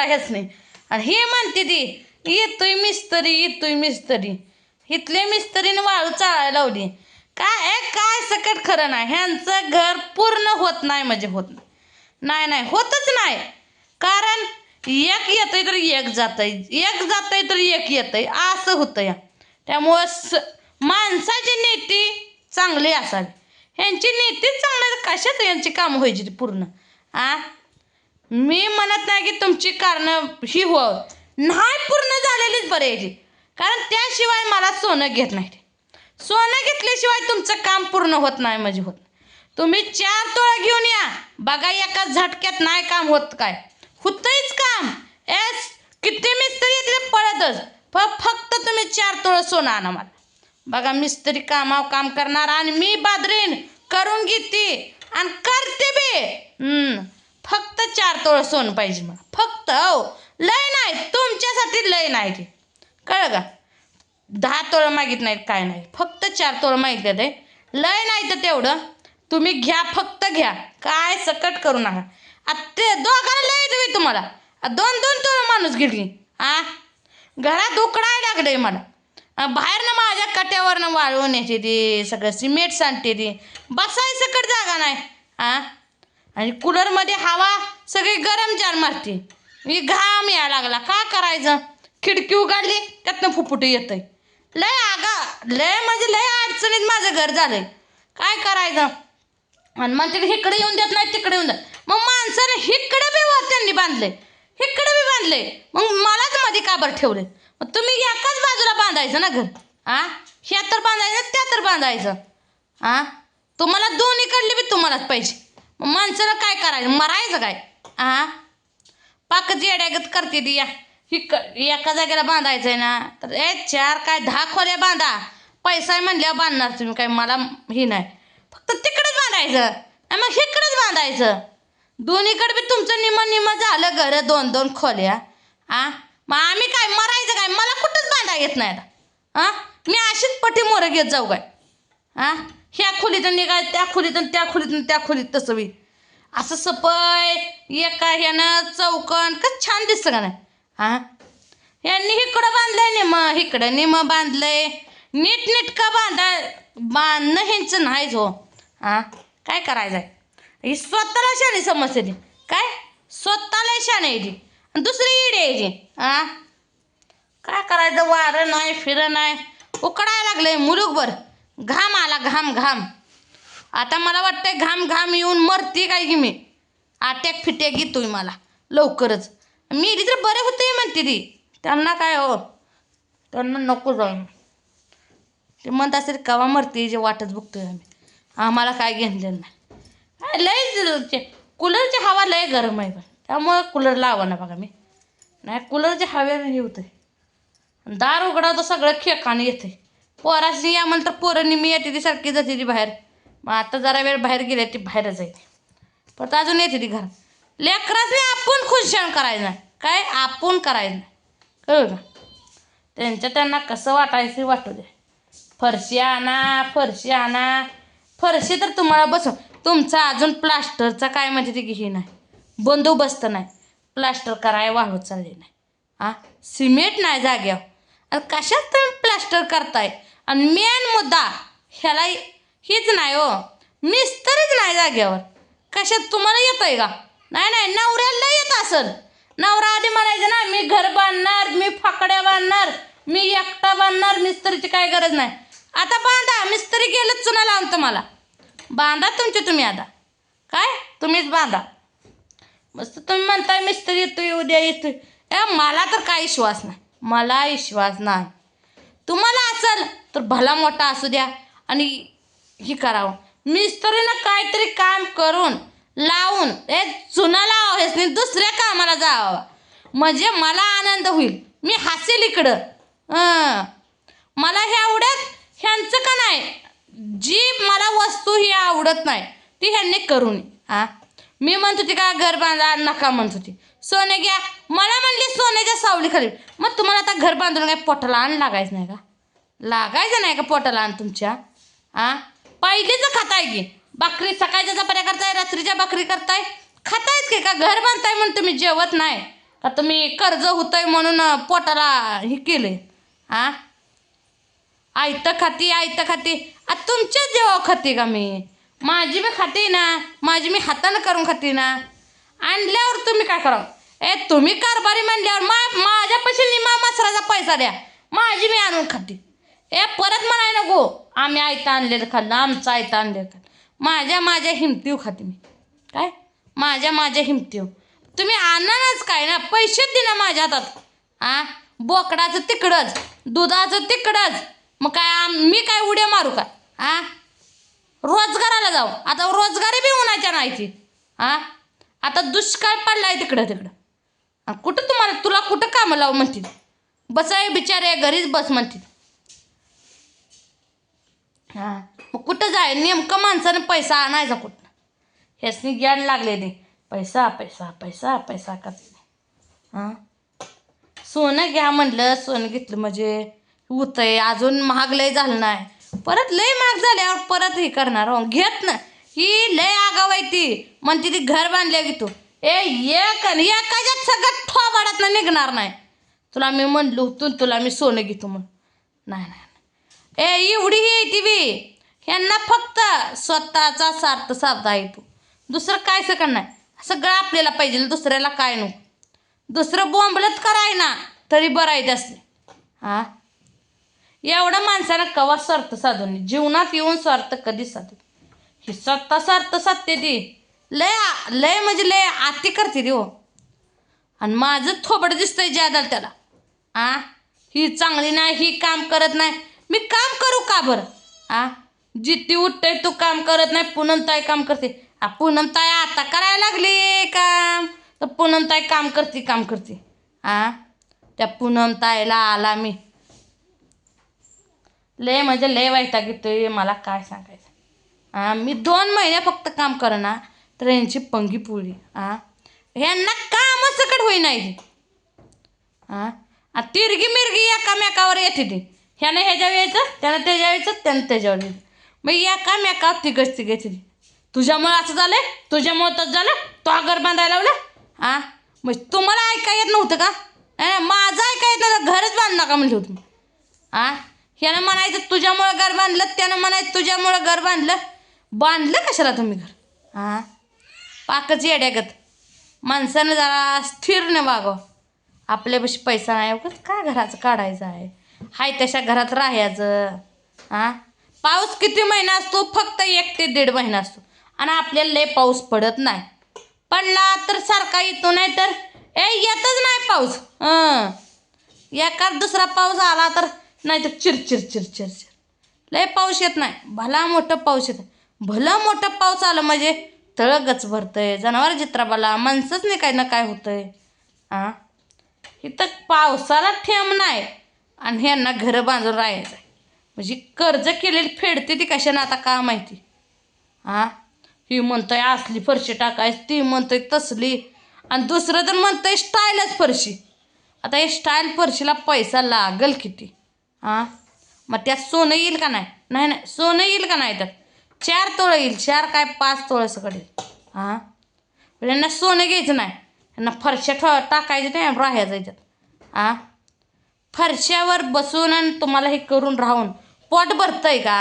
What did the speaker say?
येडा हेच नाही. आणि हे म्हणते ती येतोय मिस्तरी येतोय मिस्तरी. इथले मिस्त्रीने वाळू चाळायला लावली. काय काय सकट खरं नाही. ह्यांचं घर पूर्ण होत नाही म्हणजे होत नाही. नाही होतच नाही. कारण एक येतंय तर एक जातंय. एक जातंय तर एक येतंय. असं होतं या त्यामुळं स माणसाची नीती चांगली असावी. ह्यांची नीती चांगली कशात यांची कामं व्हायची पूर्ण? आ? मी म्हणत नाही की तुमची कारणं ही हो. नाही पूर्ण झालेलीच बरं याची कारण त्याशिवाय मला सोनं घेत नाही. सोनं घेतल्याशिवाय तुमचं काम पूर्ण होत नाही म्हणजे होत तुम्ही चार तोळा घेऊन या. बघा एका झटक्यात नाही काम होत काय. होतंच काम. एस किती मिस्त्री येतले पळतच. फ- फक्त तुम्ही चार तोळं सोनं आणा मला. बघा मिस्त्री कामाव काम करणार आणि मी बादरीन. करून घेते. आणि करते बे. फक्त चार तोळं सोनं पाहिजे मला. फक्त हो. लय नाही तुमच्यासाठी लय नाही ते. कळलं का? दहा तोळं मागित नाहीत काय नाही. फक्त चार तोळं मागितलं ते लय नाही तर तेवढं. तुम्ही घ्या फक्त घ्या. काय सकट करू नका. आता ते दोघांना लय तुम्ही तुम्हाला. दोन दोन तोळं माणूस घेतली. आ? घरात उकडाय लागलंय मला. बाहेरनं माझ्या कट्यावरनं वाळवून येते ते सगळं सिमेंट सांडते ते. बसाय सकट जागा नाही. आ? आणि कूलरमध्ये हवा सगळी गरम जार मारते. मी घाम यायला लागला. काय करायचं? खिडकी उघडली त्यातनं फुफुट येतंय. लय आगा लय म्हणजे लय अडचणीत माझं घर झालंय. काय करायचं? आणि म्हणते तिकडे इकडे येऊन देत नाही तिकडे येऊन देत. मग माणसाने इकडे बी वर त्यांनी बांधले इकडे बी बांधले मग मलाच मध्ये काबर ठेवले मग तुम्ही एकाच बाजूला बांधायचं ना घर? आ? ह्या तर बांधायचं त्या तर बांधायचं. आ? तुम्हाला दोन्हीकडली बी तुम्हालाच पाहिजे. मग माणसाला काय करायचं? मरायचं काय? आ? पाकच येड्यागत करते ती. या. हिक एका जागेला बांधायचं आहे ना तर ए चार काय दहा खोल्या बांधा. पैसा आहे म्हणल्यावर बांधणार तुम्ही काय? मला ही नाही. फक्त तिकडेच बांधायचं. मग इकडेच बांधायचं. दोन्हीकडे बी तुमचं निम निम झालं घर दोन दोन खोल्या आ? मग आम्ही काय मरायचं काय? मला कुठंच बांधा येत नाही आता आ? मी अशीच पटी मोरं घेत जाऊ काय? हा ह्या खोलीतून निघाय त्या खोलीतून त्या खोलीतून त्या खोलीत तसं बी. असं सपय एका ह्यानं चौकन का छान दिसतं का नाही? हा? यांनी इकडं बांधलंय निम इकडं निम बांधलंय. नीट नीटकं बांधा बांधणं ह्यांचं नाहीच हो. हा? काय करायचं आहे ही स्वतःला शाणे समजते ती. काय? स्वतःला शाणे आहे आणि दुसरी इडी आहे ती. हा? काय करायचं? वारं नाही फिरं नाही. उकडायला लागलंय मुलुकभर. घाम आला घाम घाम. आता मला वाटतंय घाम घाम येऊन मरते काय की मी? आट्याक फिट्याक येतोय मला लवकरच. मी तर बरे होते म्हणते ती. त्यांना काय हो? त्यांना नको जाऊ. ते म्हणत असेल कवा मरते जे वाटच बघतोय आम्ही. आम्हाला काय घेतलेलं नाही. लय ते- कूलरची हवा लय गरम आहे पण. त्यामुळं कूलर लावा ना बघा मी. नाही कूलरच्या हवेनं हे होतंय. दार उघडा तर सगळं खेकाने येते पोराशी आम्हाला तर पोरांनी मी येते ती सारखी जाते ती बाहेर. मग आता जरा वेळ बाहेर गेले ती बाहेरच जायते परत अजून येते ती घर लेकराच नाही आपण खुशान करायचं नाही. काय? आपण करायचं नाही. ना त्यांच्या त्यांना कसं वाटायचं वाटू दे. फरशी आणा फरशी आणा. फरशी तर तुम्हाला बसव. तुमचा अजून प्लास्टरचा काय म्हणजे ते घे नाही बंदोबस्त नाही. प्लास्टर कराय वाढवत चालले नाही. हां सिमेंट नाही जाग्यावर आणि कशात तुम्ही प्लास्टर करताय? आणि मेन मुद्दा ह्याला हीच नाही हो. मिस्तरीच नाही जाग्यावर कशात तुम्हाला येतं आहे का? नाही नाही नवऱ्याला येत असेल. नवरा आधी म्हणायचं ना मी घर बांधणार मी फाकड्या बांधणार मी एकटा बांधणार मिस्त्रीची काय गरज नाही. आता बांधा मिस्त्री गेलंच चुना लावून तुम्हाला. बांधा तुमची तुम्ही आता. काय? तुम्हीच बांधा. मस्त तुम्ही म्हणताय मिस्त्री येतो उद्या येतो ए मला तर काय विश्वास नाही. मला विश्वास नाही. तुम्हाला असेल तर भला मोठा असू द्या. आणि हे करावं. मिस्त्रीनं काहीतरी काम करून लावून ए चुना लावा हेच दुसऱ्या कामाला जावा. म्हणजे मला आनंद होईल. मी हसेल इकडं. मला हे आवडत? ह्यांचं का नाही? जी मला वस्तू ही आवडत नाही ती ह्यांनी करून. हा? मी म्हणत होती का घर बांधा नका म्हणत होती. सोने घ्या. मला म्हणली सोन्याच्या सावलीखाली. मग तुम्हाला आता घर बांधून काय पोटाला आण लागायचं नाही का? लागायचं नाही का पोटाला आण तुमच्या? आ? पहिलीच खाताय की. भाकरी सकाळच्या चपात्या करताय रात्रीच्या भाकरी करताय. खातायच की का? घर बांधताय म्हणून तुम्ही जेवत नाही. का तुम्ही कर्ज होतंय म्हणून पोटाला हे केलंय? आ? आयतं खाती आयतं खाती. आ तुमच्याच जेव्हा खाते का मी? माझी मी खाते ना. माझी मी हातानं करून खाते ना. आणल्यावर तुम्ही काय करा ए तुम्ही कारभारी म्हणल्यावर मा माझ्यापाशी निमा मसराचा पैसा द्या. माझी मी आणून खाते. ए परत म्हणाय नको. आम्ही आयता आणलेलं खाल्लं आमचं आयता आणलेलं खाल्लं. माझ्या माझ्या हिमतीव खाते मी. काय? माझ्या माझ्या हिमतीव. तुम्ही आणणारच काय ना? पैसेच दे ना माझ्या हातात. आ? बोकडाचं तिकडंच दुधाचं तिकडंच. मग काय मी काय उड्या मारू का आ? रोजगाराला जाऊ. आता रोजगारी बी उन्हाच्या नाही ती आ? आता दुष्काळ पडलाय तिकडं तिकडं. कुठं तुम्हाला तुला कुठं कामं लावू म्हणतील? बस आहे बिचारे घरीच बस म्हणतील. हां मग कुठं जाय? नेमकं माणसानं पैसा आणायचा कुठं? ह्यासनी ज्ञान लागले नाही पैसा पैसा पैसा पैसा करते हां? सोनं घ्या म्हणलं सोनं घेतलं म्हणजे होतंय. अजून महाग लय झालं नाही. परत लय महाग झाल्यावर परत हे करणार हो. घेत ना. ही लय आगाव आहे ती. म्हणते ती घर बांधल्या की तू. ए एक एकाच्यात सगळं ठोबाडात निघणार नाही. तुला मी म्हणलो होतो तुला मी सोनं घेतो म्हणून नाही नाही नाही. ए एवढी ही आहे ती बी. ह्यांना फक्त स्वतःचा सार्थ साधता येतो. दुसरं काय सगळं नाही. सगळं आपल्याला पाहिजे दुसऱ्याला काय नको दुसरं बोंबलत कराय ना तरी बरं आहे त्यासने. हां? एवढं माणसानं कवा स्वार्थ साधून जीवनात येऊन स्वार्थ कधी साधू ही सत्ता स्वार्थ साधते ती लय आ- लय म्हणजे लय आती करते ती हो. आणि माझं थोबड दिसतंय ज्यादा त्याला. आ? ही चांगली नाही ही काम करत नाही. मी काम करू का बरं? आ? जिती उठतंय तू काम करत नाही पूनमताई काम करते. आ पूनमताई आता करायला लागली काम. तर पूनमताई काम करते काम करते. आ? त्या पूनमताईला आला मी. लय म्हणजे लय वाईट आहे मला काय सांगायचं? मी दोन महिने फक्त काम करणार तर यांची पंगी पुरी. आ ह्यांना कामच सकट होई नाही आ तिरगी मिरगी एकामेकावर येते ती. ह्यानं ह्याच्यावर यायचं त्यानं त्याच्यावर यायचं त्यानं त्याच्यावर यायचं मग एकामेकावर तिघच तिघायची ती. तुझ्यामुळं असं झालंय? तुझ्यामुळं तसं झालं? तो घर बांधायला लावला? हा मग तुम्हाला ऐका येत नव्हतं का? अं, माझं ऐका येत नव्हतं. घरच बांधू नका म्हणलं होतं. आ ह्यानं म्हणायचं तुझ्यामुळं घर बांधलं त्यानं म्हणायचं तुझ्यामुळं घर बांधलं. बांधलं कशाला तुम्ही घर? हां? पाकच येड्यागत. माणसानं जरा स्थिर न वागावं. आपल्यापाशी पैसा नाही. उगाच काय घराचं काढायचं आहे? हाय तशा घरात राहायचं. हां? पाऊस किती महिना असतो? फक्त एक ते दीड महिना असतो. आणि आपल्याला लय पाऊस पडत नाही. पडला तर सारखा येतो नाही तर? ए येतच नाही पाऊस. हं एखाद दुसरा पाऊस आला तर नाही तर चिरचिर चिरचिर. चिर लय पाऊस येत नाही. भला मोठं पाऊस येत भलं मोठं पाऊस आलं म्हणजे? तळगच भरतंय. जनावर चित्राबाला माणसंच नाही काय ना काय होतंय. हां इथं पावसाला ठेम नाही. आणि ह्यांना घरं बांधून राहायचं म्हणजे कर्ज केलेली फेडते ती कशानं आता का माहिती? हां ही म्हणतंय असली फरशी टाकायची ती म्हणतंय तसली. आणि दुसरं तर म्हणतंय स्टाईलच फरशी. आता हे स्टाईल फरशीला पैसा लागल किती? हां मग त्यात सोनं येईल का नाही? नाही नाही. सोनं येईल का नाही त्यात चार तोळं येईल. चार काय पाच तोळं सगळं. हां? यांना सोनं घ्यायचं नाही. यांना फरशा ठ टाकायचं नाही राहायचं याच्यात हां? फरशावर बसून आणि तुम्हाला हे करून राहून पोट भरतंय का?